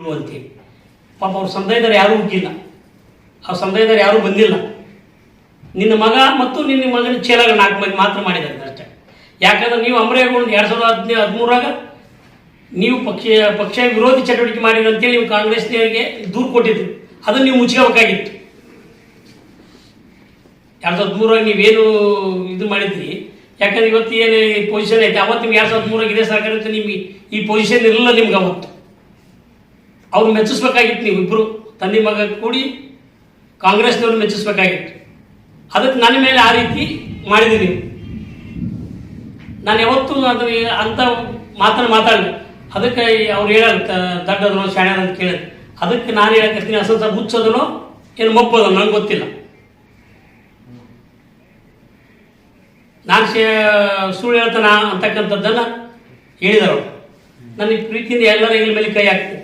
ಅಂತೇಳಿ ಪಾಪ ಅವ್ರ ಸಮುದಾಯದವ್ರು ಯಾರೂ ಹುಟ್ಟಿಲ್ಲ ಆ ಸಮುದಾಯದವ್ರು ಯಾರೂ ಬಂದಿಲ್ಲ. ನಿನ್ನ ಮಗ ಮತ್ತು ನಿನ್ನ ಮಗನ ಚೇಲಾಗ ನಾಲ್ಕು ಮಂದಿ ಮಾತ್ರ ಮಾಡಿದ್ದಾರೆ ಅಷ್ಟೇ. ಯಾಕಂದ್ರೆ ನೀವು ಅಮರೇಗೌಡ ಎರಡು ಸಾವಿರದ ಹದಿನೈದು, ಹದಿಮೂರಾಗ ನೀವು ಪಕ್ಷ ಪಕ್ಷ ವಿರೋಧಿ ಚಟುವಟಿಕೆ ಮಾಡಿರಿ ಅಂತೇಳಿ ನೀವು ಕಾಂಗ್ರೆಸ್ನವರಿಗೆ ದೂರು ಕೊಟ್ಟಿದ್ರು. ಅದನ್ನು ನೀವು ಮುಚ್ಕೋಬೇಕಾಗಿತ್ತು. ಎರಡು ಸಾವಿರದ ಹದಿಮೂರಾಗ ನೀವೇನು ಇದು ಮಾಡಿದ್ರಿ? ಯಾಕಂದ್ರೆ ಇವತ್ತು ಏನು ಪೊಸಿಷನ್ ಐತೆ, ಅವತ್ತು ನಿಮ್ಗೆ ಎರಡು ಸಾವಿರದ ಹದಿಮೂರಾಗ ಇದೇ ಸರ್ಕಾರ ಅಂತ ನಿಮಗೆ ಈ ಪೊಸಿಷನ್ ಇರಲಿಲ್ಲ ನಿಮ್ಗೆ ಅವತ್ತು. ಅವ್ರು ಮೆಚ್ಚಿಸ್ಬೇಕಾಗಿತ್ತು ನೀವು ಇಬ್ಬರು ತಂದೆ ಮಗ ಕೂಡಿ ಕಾಂಗ್ರೆಸ್ನವ್ರು ಮೆಚ್ಚಿಸ್ಬೇಕಾಗಿತ್ತು. ಅದಕ್ಕೆ ನನ್ನ ಮೇಲೆ ಆ ರೀತಿ ಮಾಡಿದ್ದೀನಿ ನಾನು ಯಾವತ್ತೂ ಅದು ಅಂತ ಮಾತನ್ನು ಮಾತಾಡಲಿ ಅದಕ್ಕೆ ಅವ್ರು ಹೇಳಲ್ಲ ದಡ್ಡದನೋ ಶಾಣ್ಯದ ಅಂತ ಕೇಳಿದ್ರು ಅದಕ್ಕೆ ನಾನು ಹೇಳಕತ್ತೀನಿ ಅಸಂತ ಮುಚ್ಚೋದನೋ ಏನು ಮೊಪ್ಪೋದೋ ನಂಗೆ ಗೊತ್ತಿಲ್ಲ. ನಾನು ಸುಳ್ಳು ಹೇಳ್ತಾನ ಅಂತಕ್ಕಂಥದ್ದನ್ನು ಹೇಳಿದರು ನನಗೆ ಪ್ರೀತಿಯಿಂದ ಎಲ್ಲರ ಮೇಲೆ ಕೈ ಹಾಕ್ತೀನಿ.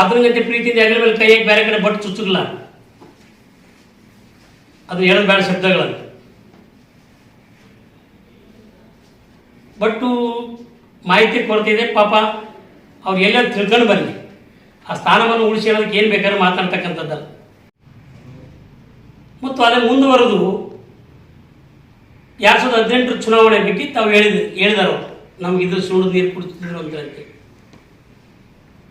ಅದ್ರಂಗಂತೆ ಪ್ರೀತಿಯಿಂದ ಹೆಗಲ ಮೇಲೆ ಕೈ ಹಾಕಿ ಬೇರೆ ಕಡೆ ಬಟ್ಟು ಚುಚ್ಚಲ್ಲ ಅದು ಹೇಳೋದು ಬೇಡ ಶಬ್ದಗಳಂತ ಬಟ್ಟು ಮಾಹಿತಿ ಕೊರತೆ ಇದೆ ಪಾಪ ಅವ್ರು ಎಲ್ಲ ತಿಳ್ಕೊಂಡು ಬರಲಿ ಆ ಸ್ಥಾನವನ್ನು ಉಳಿಸಿ ಹೇಳೋದಕ್ಕೆ ಏನು ಬೇಕಾದ್ರೂ ಮಾತಾಡ್ತಕ್ಕಂಥದ್ದಲ್ಲ. ಮತ್ತು ಅದೇ ಮುಂದುವರೆದು ಎರಡು ಸಾವಿರದ ಹದಿನೆಂಟರ ಚುನಾವಣೆ ಬಗ್ಗೆ ತಾವು ಹೇಳಿದ್ರು ಹೇಳಿದಾರು ನಮ್ಗೆ ಇದ್ರ ಸುಳ್ಳು ನೀರು ಕುಡಿಸ್ತಿದ್ರು ಅಂತ ಹೇಳಿ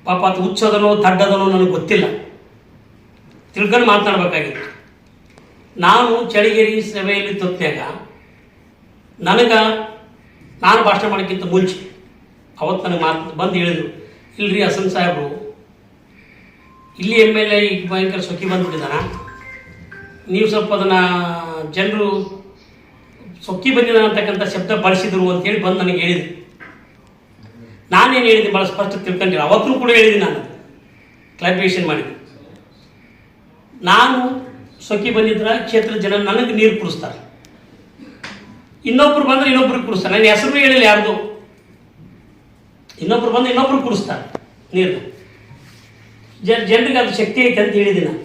ಪಾಪ ಅದು ಹುಚ್ಚದನೋ ದಡ್ಡದನೋ ನನಗೆ ಗೊತ್ತಿಲ್ಲ. ತಿಳ್ಕೊಂಡು ಮಾತನಾಡಬೇಕಾಗಿತ್ತು. ನಾನು ಚಳಿಗೇರಿ ಸಭೆಯಲ್ಲಿ ತೊತ್ತಾಗ ನನಗೆ ನಾನು ಭಾಷಣ ಮಾಡೋಕ್ಕಿಂತ ಮುಂಚೆ ಅವತ್ತು ನನಗೆ ಮಾತು ಬಂದು ಹೇಳಿದರು, ಇಲ್ರಿ ಹಸನ್ ಸಾಹೇಬರು, ಇಲ್ಲಿ ಎಂ ಎಲ್ ಎ ಈಗ ಭಯಂಕರ ಸೊಕ್ಕಿ ಬಂದ್ಬಿಟ್ಟಿದ್ದಾನ ನೀವು ಸ್ವಲ್ಪ ಅದನ್ನು ಜನರು ಸೊಕ್ಕಿ ಬಂದಿದ್ದಾನೆ ಅಂತಕ್ಕಂಥ ಶಬ್ದ ಬಳಸಿದ್ರು ಅಂತೇಳಿ ಬಂದು ನನಗೆ ಹೇಳಿದ್ರು. ನಾನೇನು ಹೇಳಿದೆ ಭಾಳ ಸ್ಪಷ್ಟ ತಿಳ್ಕೊಂಡಿಲ್ಲ. ಅವತ್ತೂ ಕೂಡ ಹೇಳಿದ್ದೀನಿ ನಾನು. ಕ್ಲಾರಿಫಿಕೇಶನ್ ಮಾಡಿದ್ದೆ. ನಾನು ಸೊಕ್ಕಿ ಬಂದಿದ್ರ ಕ್ಷೇತ್ರದ ಜನ ನನಗೆ ನೀರು ಕುಡಿಸ್ತಾರೆ. ಇನ್ನೊಬ್ರು ಬಂದ್ರೆ ಇನ್ನೊಬ್ರಿಗೆ ಕುಡಿಸ್ತಾರೆ. ನನ್ನ ಹೆಸರು ಹೇಳಿಲ್ಲ ಯಾರ್ದು. ಇನ್ನೊಬ್ರು ಬಂದು ಇನ್ನೊಬ್ರು ಕುಡಿಸ್ತಾರೆ ನೀರು ಜನ, ಜನರಿಗೆ ಅದು ಶಕ್ತಿ ಐತೆ ಅಂತ ಹೇಳಿದ್ದೀನ ನಾನು.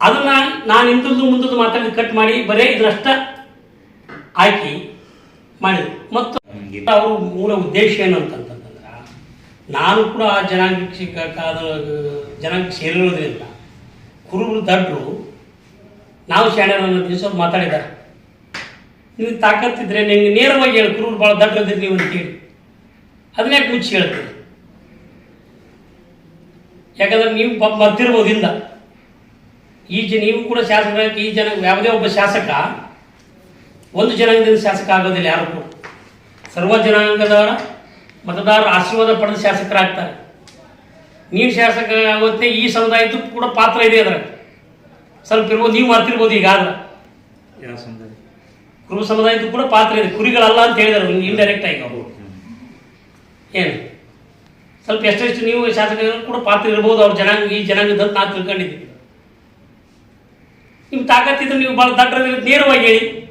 ಅದನ್ನ ನಾನು ಹಿಂದದ್ದು ಮುಂದದ್ದು ಮಾತಾಡಿ ಕಟ್ ಮಾಡಿ ಬರೇ ಇದ್ರಷ್ಟ ಹಾಕಿ ಮಾಡಿದೆ. ಮತ್ತು ಅವ್ರ ಮೂಲ ಉದ್ದೇಶ ಏನು ಅಂತಂತಂದ್ರೆ ನಾನು ಕೂಡ ಆ ಜನಾಂಗಕ್ಕೆ ಕಾದ ಜನಾಂಗ ಸೇರಿರೋದ್ರಿಂದ ಕುರುಬರು ದಡ್ರು, ನಾವು ಶಾಣ್ಯರು ಅನ್ನೋ ದಿವಸ ಮಾತಾಡಿದ್ದಾರೆ ನೀವು ತಾಕತ್ತಿದ್ರೆ ನಿಮ್ಗೆ ನೇರವಾಗಿ ಹೇಳಿ, ಕುರುಬರು ಭಾಳ ದಡ್ರು ಅದಿರಿ ನೀವು ಅಂತ ಹೇಳಿ. ಅದನ್ನ ಮುಚ್ಚಿ ಹೇಳ್ತೀರಿ? ಯಾಕಂದ್ರೆ ನೀವು ಮದ್ದಿರ್ಬೋದಿಂದ ಈ ಜನ ನೀವು ಕೂಡ ಶಾಸಕ ಈ ಜನ ಯಾವುದೇ ಒಬ್ಬ ಶಾಸಕ, ಒಂದು ಜನಾಂಗದಿಂದ ಶಾಸಕ ಆಗೋದಿಲ್ಲ ಯಾರು ಕೂಡ. ಸರ್ವ ಜನಾಂಗದವರ ಮತದಾರರ ಆಶೀರ್ವಾದ ಪಡೆದ ಶಾಸಕರಾಗ್ತಾರೆ. ನೀನು ಶಾಸಕ ಆಗುತ್ತೆ ಈ ಸಮುದಾಯದ್ದು ಕೂಡ ಪಾತ್ರ ಇದೆ ಅದರ ಸ್ವಲ್ಪ ಇರ್ಬೋದು ನೀವು ಮಾಡ್ತಿರ್ಬೋದು ಈಗ ಆದ್ರೆ ಯಾವ ಸಮುದಾಯ? ಕುರುಬ ಸಮುದಾಯದ್ದು ಕೂಡ ಪಾತ್ರ ಇದೆ. ಕುರಿಗಳಲ್ಲ ಅಂತ ಹೇಳಿದಾರೆ ಇಂಡೈರೆಕ್ಟ್ ಆಗಿ ಅವರು. ಏನು? ಸ್ವಲ್ಪ ಎಷ್ಟೆಷ್ಟು ನೀವು ಶಾಸಕರು ಕೂಡ ಪಾತ್ರ ಇರ್ಬೋದು ಅವ್ರ ಜನಾಂಗ ಈ ಜನಾಂಗದ ನಾ ತಿಳ್ಕೊಂಡಿದ್ದೀನಿ. ನಿಮ್ಮ ತಾಕತ್ತಿದ್ರೆ ನೀವು ಭಾಳ ದಡ್ಡ ನೇರವಾಗಿ ಹೇಳಿ.